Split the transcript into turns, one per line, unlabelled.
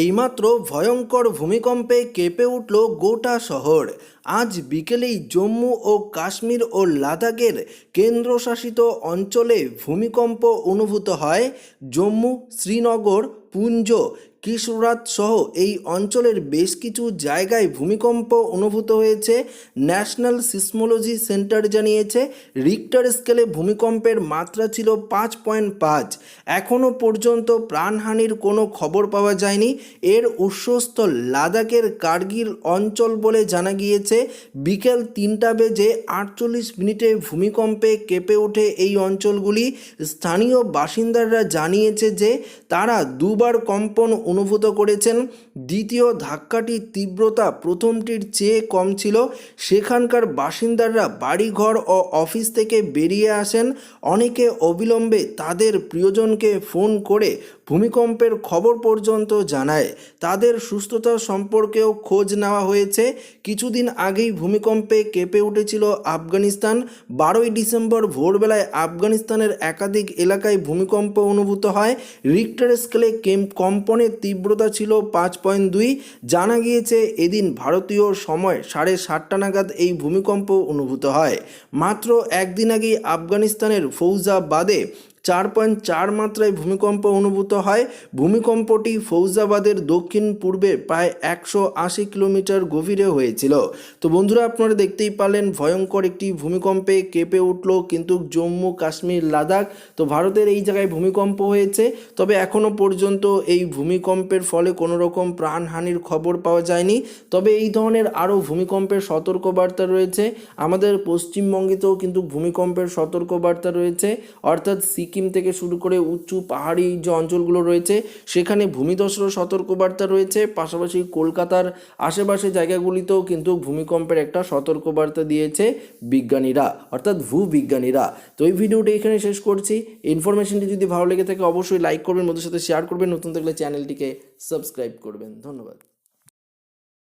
এইমাত্র ভয়ঙ্কর ভূমিকম্পে কেঁপে উঠল গোটা শহর। আজ বিকেলেই জম্মু ও কাশ্মীর ও লাদাখের কেন্দ্রশাসিত অঞ্চলে ভূমিকম্প অনুভূত হয়। জম্মু, শ্রীনগর, পুঞ্জ কিশোরাত সহ এই অঞ্চলের বেশ কিছু জায়গায় ভূমিকম্প অনুভূত হয়েছে। ন্যাশনাল সিসমোলজি সেন্টার জানিয়েছে, রিক্টার স্কেলে ভূমিকম্পের মাত্রা ছিল পাঁচ পয়েন্ট পাঁচ। এখনও পর্যন্ত প্রাণহানির কোনো খবর পাওয়া যায়নি। এর উৎসস্থল লাদাখের কার্গিল অঞ্চল বলে জানা গিয়েছে। বিকেল তিনটা বেজে আটচল্লিশ মিনিটে ভূমিকম্পে কেঁপে ওঠে এই অঞ্চলগুলি। স্থানীয় বাসিন্দারা জানিয়েছে যে তারা দুবার কম্পন অনুভূত করেছেন। দ্বিতীয় ধাক্কাটির তীব্রতা প্রথমটির চেয়ে কম ছিল। সেখানকার বাসিন্দারা বাড়িঘর ও অফিস থেকে বেরিয়ে আসেন। অনেকে অবিলম্বে তাদের প্রিয়জনকে ফোন করে ভূমিকম্পের খবর পর্যন্ত জানায়। তাদের সুস্থতা সম্পর্কেও খোঁজ নেওয়া হয়েছে। কিছুদিন আগেই ভূমিকম্পে কেঁপে উঠেছিল আফগানিস্তান। বারোই ডিসেম্বর ভোরবেলায় আফগানিস্তানের একাধিক এলাকায় ভূমিকম্প অনুভূত হয়। রিক্টার স্কেলে কেম কম্পনের তীব্রতা ছিল পাঁচ পয়েন্ট দুই। জানা গিয়েছে, এদিন ভারতীয় সময় সাড়ে সাতটা নাগাদ এই ভূমিকম্প অনুভূত হয়। মাত্র একদিন আগেই আফগানিস্তানের ফৌজাবাদে চার পয়েন্ট চার মাত্রায় ভূমিকম্প অনুভূত হয়। ভূমিকম্পটি ফৌজাবাদের দক্ষিণ পূর্বে প্রায় একশো আশি কিলোমিটার গভীরে হয়েছিল। তো বন্ধুরা, আপনারা দেখতেই পারলেন, ভয়ঙ্কর একটি ভূমিকম্পে কেঁপে উঠল কিন্তু জম্মু কাশ্মীর, লাদাখ। তো ভারতের এই জায়গায় ভূমিকম্প হয়েছে। তবে এখনও পর্যন্ত এই ভূমিকম্পের ফলে কোনো রকম প্রাণহানির খবর পাওয়া যায়নি। তবে এই ধরনের আরও ভূমিকম্পের সতর্কবার্তা রয়েছে। আমাদের পশ্চিমবঙ্গেতেও কিন্তু ভূমিকম্পের সতর্কবার্তা রয়েছে। অর্থাৎ সিকিম থেকে শুরু করে উঁচু পাহাড়ি যে অঞ্চলগুলো রয়েছে, সেখানে ভূমিধসেরও সতর্কবার্তা রয়েছে। পাশাপাশি কলকাতার আশেপাশে জায়গাগুলিতেও কিন্তু ভূমিকম্পের একটা সতর্কবার্তা দিয়েছে বিজ্ঞানীরা, অর্থাৎ ভূবিজ্ঞানীরা। তো এই ভিডিওটা এখানে শেষ করছি। ইনফরমেশনটি যদি ভালো লেগে থাকে, অবশ্যই লাইক করবেন, মধ্যে সাথে শেয়ার করবেন। নতুন থাকলে চ্যানেলটিকে সাবস্ক্রাইব করবেন। ধন্যবাদ।